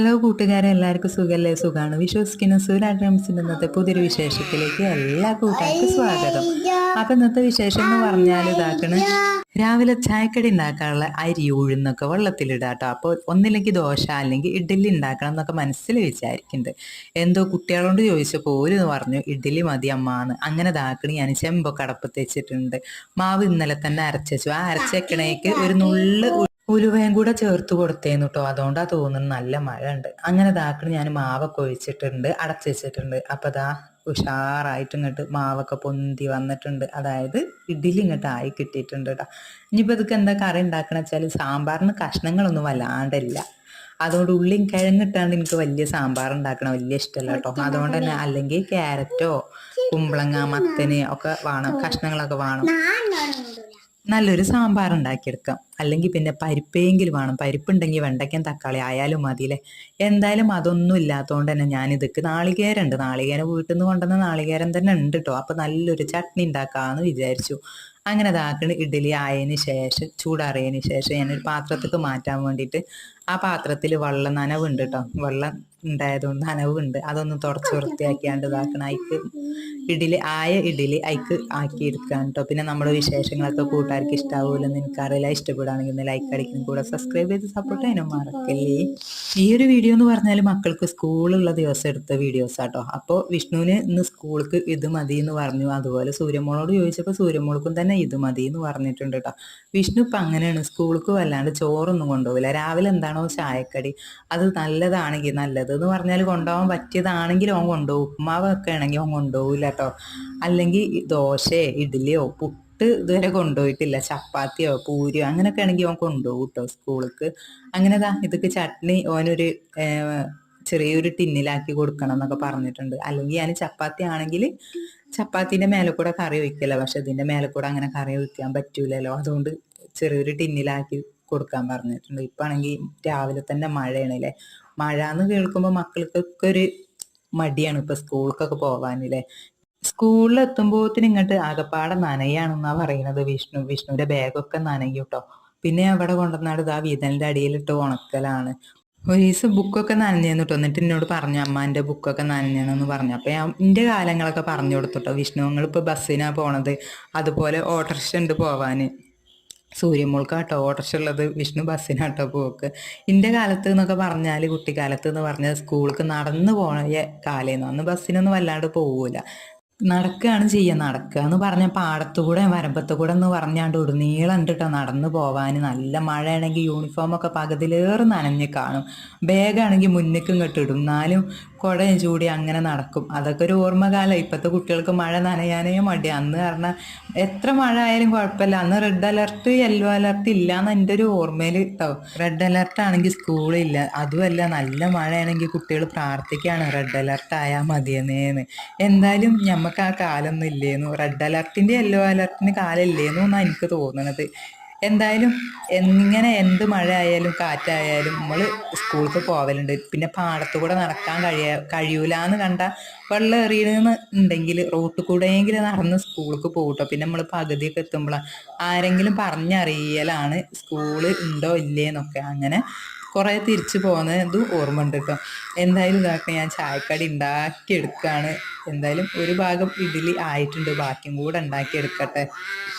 Hello കൂട്ടുകാരെ. എല്ലാവർക്കും സുഖല്ലേ? സുഖമാണ് വിശ്വസിക്കുന്ന സൂര്യാഗ്രംസിന്റെ ഇന്നത്തെ പുതിയൊരു വിശേഷത്തിലേക്ക് എല്ലാ കൂട്ടുകാർക്കും സ്വാഗതം. അപ്പൊ ഇന്നത്തെ വിശേഷം എന്ന് പറഞ്ഞാൽ ഇതാക്കണ്. രാവിലെ ചായക്കടി ഉണ്ടാക്കാനുള്ള അരി ഉഴുന്നൊക്കെ വെള്ളത്തിലിടാട്ടോ. അപ്പോൾ ഒന്നില്ലെങ്കിൽ ദോശ അല്ലെങ്കിൽ ഇഡ്ഡലി ഉണ്ടാക്കണം എന്നൊക്കെ മനസ്സിൽ വിചാരിക്കുന്നുണ്ട്. എന്തോ കുട്ടികളോട് ചോദിച്ചപ്പോൾ എന്ന് പറഞ്ഞു ഇഡ്ഡലി മതി അമ്മാന്ന്. അങ്ങനെ ഇതാക്കണി. ഞാൻ ചെമ്പൊക്കെ അടപ്പത്ത് വെച്ചിട്ടുണ്ട്. മാവ് ഇന്നലെ തന്നെ അരച്ചു ആ അരച്ചേക്കണേക്ക് ഒരു നുള്ള് ഉലുവയും കൂടെ ചേർത്ത് കൊടുത്തേന്നു കേട്ടോ അതുകൊണ്ടാ തോന്നുന്നു നല്ല മഴ ഉണ്ട് അങ്ങനെ ഇതാക്കണ ഞാൻ മാവൊക്കെ ഒഴിച്ചിട്ടുണ്ട് അടച്ചു വെച്ചിട്ടുണ്ട്. അപ്പൊ ദാ ഉഷാറായിട്ട് ഇങ്ങോട്ട് മാവൊക്കെ പൊന്തി വന്നിട്ടുണ്ട്. അതായത് ഇഡ്ഡലി ഇങ്ങോട്ട് ആയി കിട്ടിയിട്ടുണ്ട് കേട്ടോ ഇനിയിപ്പോൾ ഇതൊക്കെ എന്താ കറി ഉണ്ടാക്കണ വെച്ചാൽ സാമ്പാറിന് കഷ്ണങ്ങളൊന്നും വല്ലാണ്ടില്ല. അതുകൊണ്ട് ഉള്ളിയും കിഴങ്ങിട്ടാണ്ട് എനിക്ക് വലിയ സാമ്പാർ ഉണ്ടാക്കണം വലിയ ഇഷ്ടമല്ല കേട്ടോ അതുകൊണ്ട് തന്നെ അല്ലെങ്കിൽ ക്യാരറ്റോ കുമ്പളങ്ങ മത്തന് ഒക്കെ വേണം. കഷ്ണങ്ങളൊക്കെ വേണം. നല്ലൊരു സാമ്പാർ ഉണ്ടാക്കിയെടുക്കാം. അല്ലെങ്കിൽ പിന്നെ പരിപ്പേങ്കിലും വേണം. പരിപ്പുണ്ടെങ്കിൽ വെണ്ടയ്ക്കൻ തക്കാളി ആയാലും മതിയില്ലേ? എന്തായാലും അതൊന്നും ഇല്ലാത്തതുകൊണ്ട് തന്നെ ഞാൻ ഇതൊക്കെ നാളികേരം ഉണ്ട് നാളികേരം വീട്ടിൽ നിന്ന് കൊണ്ടുവന്ന നാളികേരം തന്നെ ഉണ്ട് കേട്ടോ അപ്പോൾ നല്ലൊരു ചട്നി ഉണ്ടാക്കാമെന്ന് വിചാരിച്ചു. അങ്ങനെ ഇതാക്കണ ഇഡ്ഡലി ആയതിന് ശേഷം ചൂടാറിയതിന് ശേഷം ഞാനൊരു പാത്രത്തേക്ക് മാറ്റാൻ വേണ്ടിയിട്ട് ആ പാത്രത്തിൽ വെള്ളം നനവുണ്ട് കേട്ടോ വെള്ളം ഉണ്ടായതുകൊണ്ട് നനവുണ്ട്. അതൊന്ന് തുടച്ച് വൃത്തിയാക്കിയാണ്ട് ഇതാക്കണം. അയക്ക് ഇഡ്ഡലി ആയ ഇഡ്ഡലി അയക്ക് ആക്കി എടുക്കാൻ കേട്ടോ പിന്നെ നമ്മുടെ വിശേഷങ്ങളൊക്കെ കൂട്ടുകാർക്ക് ഇഷ്ടാവൂലെന്ന് എനിക്കറിയില്ല. ഇഷ്ടപ്പെടുകയാണെങ്കിൽ ഒന്ന് ലൈക്ക് അടിക്കണം. കൂടെ സബ്സ്ക്രൈബ് ചെയ്ത് സപ്പോർട്ട് ചെയ്യാനും മറക്കല്ലേ. ഈ ഒരു വീഡിയോ എന്ന് പറഞ്ഞാൽ മക്കൾക്ക് സ്കൂളുള്ള ദിവസം എടുത്ത വീഡിയോസ് ആട്ടോ. അപ്പോൾ വിഷ്ണുവിന് ഇന്ന് സ്കൂൾക്ക് ഇത് മതി എന്ന് പറഞ്ഞു. അതുപോലെ സൂര്യമോളോട് ചോദിച്ചപ്പോൾ സൂര്യമോൾക്കും തന്നെ ഇത് മതി എന്ന് പറഞ്ഞിട്ടുണ്ട് കേട്ടോ വിഷ്ണു ഇപ്പം അങ്ങനെയാണ്. സ്കൂൾക്ക് വല്ലാണ്ട് ചോറൊന്നും കൊണ്ടുപോകില്ല രാവിലെ എന്താണോ ചായക്കടി. അത് നല്ലതാണെങ്കിൽ നല്ലത്. എന്ന് പറഞ്ഞാൽ കൊണ്ടുപോകാൻ പറ്റിയതാണെങ്കിൽ അവൻ കൊണ്ടുപോകും ഉപ്പുമാവൊക്കെ ആണെങ്കിൽ അവൻ കൊണ്ടുപോകില്ല കേട്ടോ അല്ലെങ്കിൽ ദോശയോ ഇഡ്ഡലിയോ പുട്ട് ഇതുവരെ കൊണ്ടുപോയിട്ടില്ല ചപ്പാത്തിയോ പൂരിയോ അങ്ങനെയൊക്കെ ആണെങ്കിൽ അവൻ കൊണ്ടുപോകും കേട്ടോ സ്കൂൾക്ക് അങ്ങനെതാ ഇതൊക്കെ ചട്നി ഓനൊരു ചെറിയൊരു ടിന്നിലാക്കി കൊടുക്കണം എന്നൊക്കെ പറഞ്ഞിട്ടുണ്ട്. അല്ലെങ്കിൽ ഞാൻ ചപ്പാത്തി ആണെങ്കിൽ ചപ്പാത്തിന്റെ മേലെ കൂടെ കറി ഒഴിക്കില്ല പക്ഷെ ഇതിന്റെ മേലെ കൂടെ അങ്ങനെ കറി ഒഴിക്കാൻ പറ്റൂലല്ലോ. അതുകൊണ്ട് ചെറിയൊരു ടിന്നിലാക്കി കൊടുക്കാൻ പറഞ്ഞിട്ടുണ്ട്. ഇപ്പാണെങ്കിൽ രാവിലെ തന്നെ മഴയാണല്ലേ. മഴ എന്ന് കേൾക്കുമ്പോൾ മക്കൾക്കൊക്കെ ഒരു മടിയാണ് ഇപ്പൊ സ്കൂൾക്കൊക്കെ പോവാനില്ലേ. സ്കൂളിൽ എത്തുമ്പോത്തിന് ഇങ്ങോട്ട് ആകപ്പാടെ നനയാണെന്നാ പറയുന്നത് വിഷ്ണു. വിഷ്ണുവിന്റെ ബാഗൊക്കെ നനയും കേട്ടോ പിന്നെ അവിടെ കൊണ്ടുവന്നാട് ഇതാ വീതലിന്റെ അടിയിലിട്ട് ഉണക്കലാണ്. ഒരു ദിവസം ബുക്കൊക്കെ നനഞ്ഞു കേട്ടോ എന്നിട്ട് എന്നോട് പറഞ്ഞു അമ്മ ബുക്കൊക്കെ നനഞ്ഞെന്ന് പറഞ്ഞു. അപ്പൊ ഞാൻ എന്റെ കാലങ്ങളൊക്കെ പറഞ്ഞു കൊടുത്തുട്ടോ വിഷ്ണു നിങ്ങൾ ഇപ്പൊ ബസ്സിനാ പോണത്. അതുപോലെ ഓട്ടോറിക്ഷ ഉണ്ട് പോവാന്. സൂര്യമോൾക്കാട്ടോ ഓട്ടർഷുള്ളത് വിഷ്ണു ബസ്സിനാട്ടോ പോക്ക്. എന്റെ കാലത്ത് എന്നൊക്കെ പറഞ്ഞാൽ കുട്ടിക്കാലത്ത് എന്ന് പറഞ്ഞാൽ സ്കൂൾക്ക് നടന്നു പോയ കാലേന്ന്. അന്ന് ബസ്സിനൊന്നും വല്ലാണ്ട് പോകൂല നടക്കുകയാണ് ചെയ്യുക നടക്കുക എന്ന് പറഞ്ഞ പാടത്തുകൂടെ വരമ്പത്തുകൂടെ എന്ന് പറഞ്ഞാണ്ട് ഉടനീളം കേട്ടോ നടന്നു പോവാൻ നല്ല മഴയാണെങ്കിൽ യൂണിഫോം ഒക്കെ പകുതിയിലേറെ നനഞ്ഞ് കാണും. ബാഗാണെങ്കിൽ മുന്നിക്കും കെട്ടിടും എന്നാലും കുടയും ചൂടി അങ്ങനെ നടക്കും. അതൊക്കെ ഒരു ഓർമ്മകാലം. ഇപ്പോഴത്തെ കുട്ടികൾക്ക് മഴ നനയാനേ മടി അന്ന് പറഞ്ഞാൽ എത്ര മഴ ആയാലും കുഴപ്പമില്ല. അന്ന് റെഡ് അലർട്ട് യെല്ലോ അലർട്ട് ഇല്ല എന്ന് എന്റെ ഒരു ഓർമ്മയിൽ കേട്ടോ റെഡ് അലർട്ട് ആണെങ്കിൽ സ്കൂളില്ല അതുമല്ല നല്ല മഴയാണെങ്കിൽ കുട്ടികൾ പ്രാർത്ഥിക്കുകയാണ് റെഡ് അലർട്ട് ആയാൽ മതിയെന്നേന്ന്. എന്തായാലും നമുക്ക് ആ കാലൊന്നും ഇല്ലേന്നു. റെഡ് അലർട്ടിന്റെ യെല്ലോ അലർട്ടിന് കാലം ഇല്ലേന്നു എന്നാണ് എനിക്ക് തോന്നുന്നത് എന്തായാലും എന്നിങ്ങനെ എന്ത് മഴ ആയാലും കാറ്റായാലും നമ്മൾ സ്കൂൾക്ക് പോവലുണ്ട്. പിന്നെ പാടത്തു കൂടെ നടക്കാൻ കഴിയ കഴിയൂല എന്ന് കണ്ട വെള്ളം എറിയണമെന്ന് ഉണ്ടെങ്കിൽ റോട്ടിൽ കൂടെയെങ്കിലും നടന്ന് സ്കൂൾക്ക് പോകട്ടോ പിന്നെ നമ്മൾ പകുതിയൊക്കെ എത്തുമ്പോഴാണ് ആരെങ്കിലും പറഞ്ഞറിയലാണ് സ്കൂൾ ഉണ്ടോ ഇല്ലേന്നൊക്കെ. അങ്ങനെ കുറേ തിരിച്ചു പോകുന്നത് പോകുന്നതും ഓർമ്മ ഉണ്ട് കേട്ടോ എന്തായാലും ഇതാക്കുക ഞാൻ ചായക്കടി ഉണ്ടാക്കിയെടുക്കുകയാണ് എന്തായാലും ഒരു ഭാഗം ഇഡ്ഡലി ആയിട്ടുണ്ട് ബാക്കിയും കൂടെ ഉണ്ടാക്കിയെടുക്കട്ടെ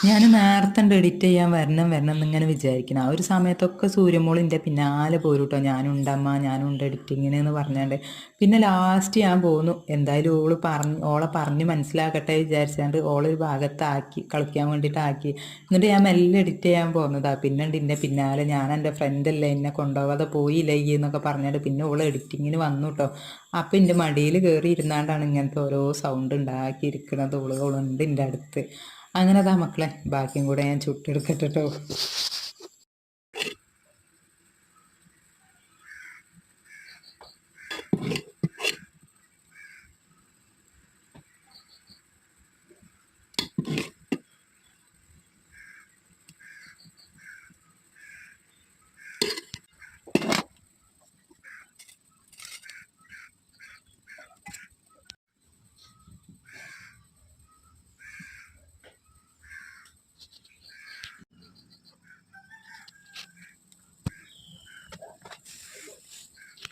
ഞാൻ നേരത്തെ എഡിറ്റ് ചെയ്യാൻ വരണം വരണം എന്നിങ്ങനെ വിചാരിക്കണം. ആ ഒരു സമയത്തൊക്കെ സൂര്യമോളിന്റെ പിന്നാലെ പോരും കേട്ടോ ഞാനുണ്ടമ്മ ഞാനുണ്ട് എഡിറ്റിങ്ങിന് എന്ന് പറഞ്ഞാണ്ട്. പിന്നെ ലാസ്റ്റ് ഞാൻ പോന്നു. എന്തായാലും ഓൾ പറഞ്ഞ് ഓളെ പറഞ്ഞ് മനസ്സിലാക്കട്ടെ വിചാരിച്ചാണ്ട് ഓളൊരു ഭാഗത്താക്കി കളിക്കാൻ വേണ്ടിയിട്ടാക്കി എന്നിട്ട് ഞാൻ മെല്ലെ എഡിറ്റ് ചെയ്യാൻ പോകുന്നതാണ് പിന്നെ എന്റെ പിന്നാലെ. ഞാൻ എന്റെ ഫ്രണ്ടല്ലേ എന്നെ കൊണ്ടുപോകാതെ പോയില്ലേ ഈ എന്നൊക്കെ പറഞ്ഞിട്ട് പിന്നെ ഓൾ എഡിറ്റിങ്ങിന് വന്നു കേട്ടോ അപ്പം എന്റെ മടിയിൽ കയറി ഇരുന്നാണ്ടാണ് ഇങ്ങനത്തെ ഓരോ സൗണ്ട് ഉണ്ടാക്കിയിരിക്കുന്നത് ഓളുകളുണ്ട് എന്റെ അടുത്ത്. അങ്ങനെ അതാ മക്കളെ ബാക്കിയും കൂടെ ഞാൻ ചുട്ടെടുക്കട്ടെ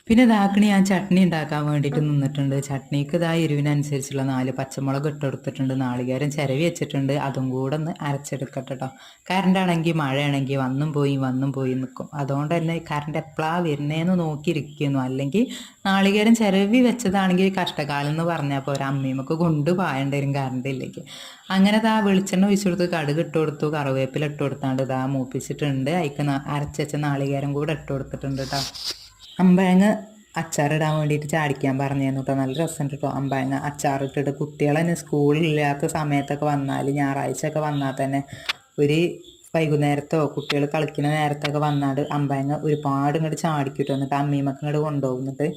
പിന്നെ ഇതാക്കണി ഞാൻ ചട്നി ഉണ്ടാക്കാൻ വേണ്ടിയിട്ട് നിന്നിട്ടുണ്ട്. ചട്നിക്ക് ഇതാ എരിവിനനുസരിച്ചുള്ള നാല് പച്ചമുളക് ഇട്ട് ഇട്ടെടുത്തിട്ടുണ്ട്. നാളികേരം ചിരവി വെച്ചിട്ടുണ്ട്. അതും കൂടെ ഒന്ന് അരച്ചെടുക്കട്ടോ കേട്ടോ കറണ്ട് ആണെങ്കിൽ മഴയാണെങ്കിൽ വന്നും പോയി വന്നും പോയി നിൽക്കും അതുകൊണ്ട് തന്നെ കറണ്ട് എപ്പോഴാണ് വരുന്നതെന്ന് നോക്കിയിരിക്കുന്നു. അല്ലെങ്കിൽ നാളികേരം ചിരവി വെച്ചതാണെങ്കിൽ കഷ്ടകാലം എന്ന് പറഞ്ഞാൽ പോരാ. അമ്മീമക്ക് കൊണ്ട് വരും കറണ്ട് ഇല്ലെങ്കിൽ അങ്ങനെ ഇതാ വെളിച്ചെണ്ണ ഒഴിച്ചു കൊടുത്ത് കടുക് ഇട്ട് കൊടുത്തു കറിവേപ്പില ഇട്ട് കൊടുത്താണ്ട് ഇതാ മൂപ്പിച്ചിട്ടുണ്ട്. അതിക്ക് അരച്ചുവെച്ച നാളികേരം കൂടെ ഇട്ട് കൊടുത്തിട്ടുണ്ട് കേട്ടോ അമ്പഴങ്ങ അച്ചാറിടാൻ വേണ്ടിയിട്ട് ചാടിക്കാൻ പറഞ്ഞിരുന്നു കേട്ടോ നല്ല രസമുണ്ട് കേട്ടോ അമ്പഴങ്ങ അച്ചാറിട്ടിട്ട് കുട്ടികളെ തന്നെ സ്കൂളില്ലാത്ത സമയത്തൊക്കെ വന്നാൽ ഞായറാഴ്ച ഒക്കെ വന്നാൽ തന്നെ ഒരു വൈകുന്നേരത്തോ കുട്ടികൾ കളിക്കുന്ന നേരത്തൊക്കെ വന്നാൽ അമ്പഴങ്ങ ഒരുപാട് ഇങ്ങോട്ട് ചാടിക്കിട്ടു എന്നിട്ട് അമ്മീമൊക്കെ ഇങ്ങോട്ട് കൊണ്ടുപോകുന്നിട്ട്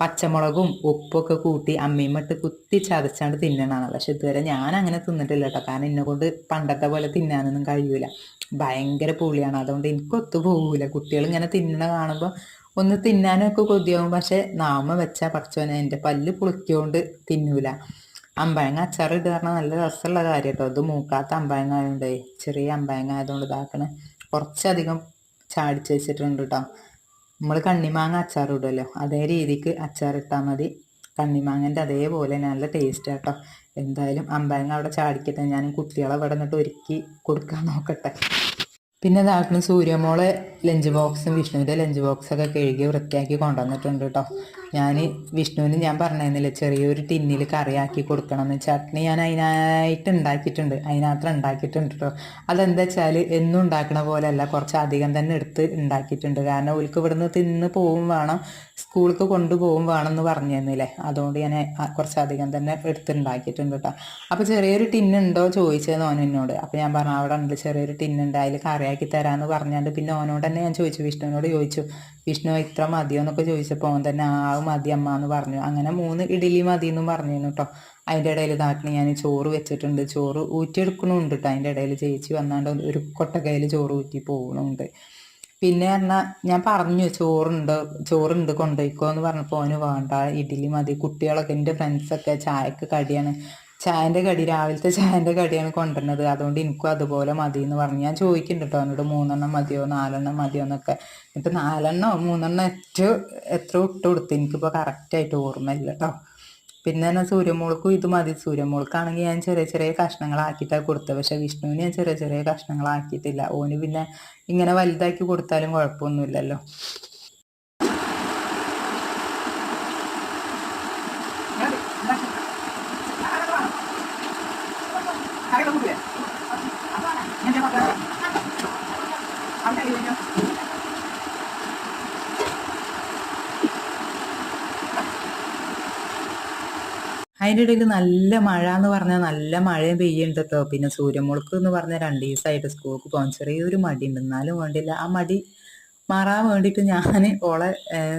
പച്ചമുളകും ഉപ്പൊക്കെ കൂട്ടി അമ്മീമ്മട്ട് കുത്തി ചതച്ചാണ്ട് തിന്നണതാണ്. പക്ഷെ ഇതുവരെ ഞാൻ അങ്ങനെ തിന്നിട്ടില്ല കേട്ടോ കാരണം എന്നെ കൊണ്ട് പണ്ടത്തെ പോലെ തിന്നാനൊന്നും കഴിയൂല. ഭയങ്കര പുളിയാണ്. അതുകൊണ്ട് എനിക്ക് ഒത്തു പോകൂല കുട്ടികൾ ഇങ്ങനെ തിന്നണ കാണുമ്പോൾ ഒന്ന് തിന്നാനൊക്കെ കൊതിയാവും. പക്ഷെ നാമ വെച്ചാൽ പറിച്ചോനെ എന്റെ പല്ല് പുളിക്കൊണ്ട് തിന്നൂല. അമ്പഴങ്ങ അച്ചാർ ഇട്ട് പറഞ്ഞാൽ നല്ല രസമുള്ള കാര്യം കേട്ടോ അത് മൂക്കാത്ത അമ്പഴങ്ങ ആയതുകൊണ്ടേ ചെറിയ അമ്പഴങ്ങ ആയതുകൊണ്ട് ഇതാക്കണ. കുറച്ചധികം ചാടിച്ച് വെച്ചിട്ടുണ്ട് കേട്ടോ നമ്മൾ കണ്ണിമാങ്ങ അച്ചാർ ഇടുമല്ലോ അതേ രീതിക്ക് അച്ചാർ ഇട്ടാൽ മതി. കണ്ണിമാങ്ങന്റെ അതേപോലെ നല്ല ടേസ്റ്റ് കേട്ടോ എന്തായാലും അമ്പഴങ്ങ അവിടെ ചാടിക്കട്ടെ. ഞാൻ കുട്ടികളെ ഇവിടെ നിന്നിട്ട് ഒരുക്കി കൊടുക്കാൻ നോക്കട്ടെ. പിന്നെ നാട്ടിൽ സൂര്യമോളെ ലഞ്ച് ബോക്സും വിഷ്ണുവിന്റെ ലഞ്ച് ബോക്സൊക്കെ കഴുകി വൃത്തിയാക്കി കൊണ്ടുവന്നിട്ടുണ്ട് കേട്ടോ ഞാൻ വിഷ്ണുവിന് ഞാൻ പറഞ്ഞിരുന്നില്ല ചെറിയൊരു ടിന്നിൽ കറിയാക്കി കൊടുക്കണമെന്ന് ചട്നി ഞാൻ അതിനായിട്ട് ഉണ്ടാക്കിയിട്ടുണ്ട് അതിനകത്ത് ഉണ്ടാക്കിയിട്ടുണ്ട് കേട്ടോ അതെന്താ വെച്ചാൽ എന്നും ഉണ്ടാക്കണ പോലെയല്ല കുറച്ച് അധികം തന്നെ എടുത്ത് ഉണ്ടാക്കിയിട്ടുണ്ട്. കാരണം ഓൽക്ക് ഇവിടുന്ന് തിന്ന് പോവും വേണം സ്കൂൾക്ക് കൊണ്ടുപോകും വേണം എന്ന് പറഞ്ഞിരുന്നില്ലേ. അതുകൊണ്ട് ഞാൻ കുറച്ച് അധികം തന്നെ എടുത്ത് ഉണ്ടാക്കിയിട്ടുണ്ട് കേട്ടോ അപ്പോൾ ചെറിയൊരു ടിന്നുണ്ടോ ചോദിച്ചത് ഓൻ എന്നോട്. അപ്പോൾ ഞാൻ പറഞ്ഞു അവിടെ ഉണ്ട് ചെറിയൊരു ടിന്നുണ്ട് അതിൽ കറിയാക്കി തരാമെന്ന് പറഞ്ഞാണ്ട് പിന്നെ ഓനോട് തന്നെ ഞാൻ ചോദിച്ചു. വിഷ്ണുവിനോട് ചോദിച്ചു. വിഷ്ണു ഇത്ര മതിയോ എന്നൊക്കെ ചോദിച്ചപ്പോൾ ഓൻ തന്നെ ആ മതി അമ്മ എന്ന് പറഞ്ഞു. അങ്ങനെ മൂന്ന് ഇഡലി മതി എന്നും പറഞ്ഞിരുന്നു കേട്ടോ അതിന്റെ ഇടയിൽ നാട്ടിന് ഞാൻ ചോറ് വെച്ചിട്ടുണ്ട്. ചോറ് ഊറ്റിയെടുക്കണമുണ്ട് കേട്ടോ അതിന്റെ ഇടയിൽ ചേച്ചി വന്നാണ്ട് ഒരു കൊട്ടക്കയിൽ ചോറ് ഊറ്റി പോകണമുണ്ട് പിന്നെ പറഞ്ഞാൽ ഞാൻ പറഞ്ഞു ചോറുണ്ട് ചോറുണ്ട് കൊണ്ടുപോയിക്കോ എന്ന് പറഞ്ഞപ്പോൾ അവന് വേണ്ട ഇഡ്ഡലി മതി. കുട്ടികളൊക്കെ എന്റെ ഫ്രണ്ട്സൊക്കെ ചായക്ക് കടിയാണ്. ചായന്റെ കടി രാവിലത്തെ ചായന്റെ കടിയാണ് കൊണ്ടുവരുന്നത്. അതുകൊണ്ട് എനിക്കും അതുപോലെ മതി എന്ന് പറഞ്ഞു. ഞാൻ ചോദിക്കുന്നുണ്ട് കേട്ടോ അവനോട് മൂന്നെണ്ണം മതിയോ നാലെണ്ണം മതിയോ എന്നൊക്കെ? എന്നിട്ട് നാലെണ്ണോ മൂന്നെണ്ണം ഏറ്റവും എത്ര ഇട്ട് കൊടുത്തു. എനിക്കിപ്പോൾ കറക്റ്റായിട്ട് ഓർമ്മയില്ല കേട്ടോ പിന്നെ തന്നെ സൂര്യമോൾക്കും ഇത് മതി. സൂര്യമോൾക്കാണെങ്കിൽ ഞാൻ ചെറിയ ചെറിയ കഷ്ണങ്ങളാക്കിയിട്ടാണ് കൊടുത്തത്. പക്ഷെ വിഷ്ണുവിന് ഞാൻ ചെറിയ ചെറിയ കഷ്ണങ്ങളാക്കിയിട്ടില്ല. ഓന് പിന്നെ ഇങ്ങനെ വലുതാക്കി കൊടുത്താലും കുഴപ്പമൊന്നുമില്ലല്ലോ. അതിന്റെ ഇടയിൽ നല്ല മഴ എന്ന് പറഞ്ഞാൽ നല്ല മഴയും പെയ്യുന്നുണ്ട് കേട്ടോ പിന്നെ സൂര്യമുളക്ക് എന്ന് പറഞ്ഞാൽ രണ്ട് ദിവസമായിട്ട് സ്കൂൾക്ക് പോകാൻ ചെറിയൊരു മടിയുണ്ട്. എന്നാലും വേണ്ടില്ല ആ മടി മാറാൻ വേണ്ടിയിട്ട് ഞാൻ ഓളെ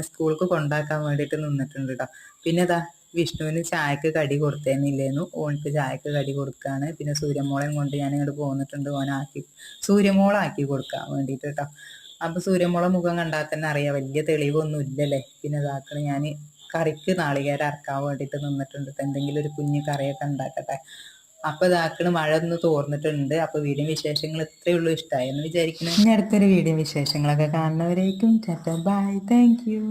സ്കൂൾക്ക് കൊണ്ടാക്കാൻ വേണ്ടിയിട്ട് നിന്നിട്ടുണ്ട് കേട്ടോ പിന്നെ ഇതാ വിഷ്ണുവിന് ചായക്ക് കടി കൊടുത്തേന്നില്ലേന്നു. ഓനക്ക് ചായക്ക് കടി കൊടുക്കാണ്. പിന്നെ സൂര്യമോളെയും കൊണ്ട് ഞാൻ ഇങ്ങോട്ട് പോന്നിട്ടുണ്ട്. ഓനാക്കി സൂര്യമോളാക്കി കൊടുക്കാൻ വേണ്ടിയിട്ട് കേട്ടോ അപ്പോൾ സൂര്യമോളെ മുഖം കണ്ടാൽ തന്നെ അറിയാം. വലിയ തെളിവൊന്നും ഇല്ലല്ലേ പിന്നെ ഇതാക്കണ. ഞാൻ കറിക്ക് നാളികേരം അറക്കാൻ വേണ്ടിയിട്ട് നിന്നിട്ടുണ്ട്. എന്തെങ്കിലും ഒരു കുഞ്ഞു കറിയൊക്കെ ഉണ്ടാക്കട്ടെ. അപ്പൊ ഇതാക്കണ്. മഴ ഒന്ന് തോർന്നിട്ടുണ്ട്. അപ്പൊ വീടും വിശേഷങ്ങൾ ഇത്രയേ ഉള്ളൂ. ഇഷ്ടമായി എന്ന് വിചാരിക്കുന്നു ഇനി അടുത്തൊരു വീടും വിശേഷങ്ങളൊക്കെ കാണുന്നവരേക്കും. ബൈ. Thank you.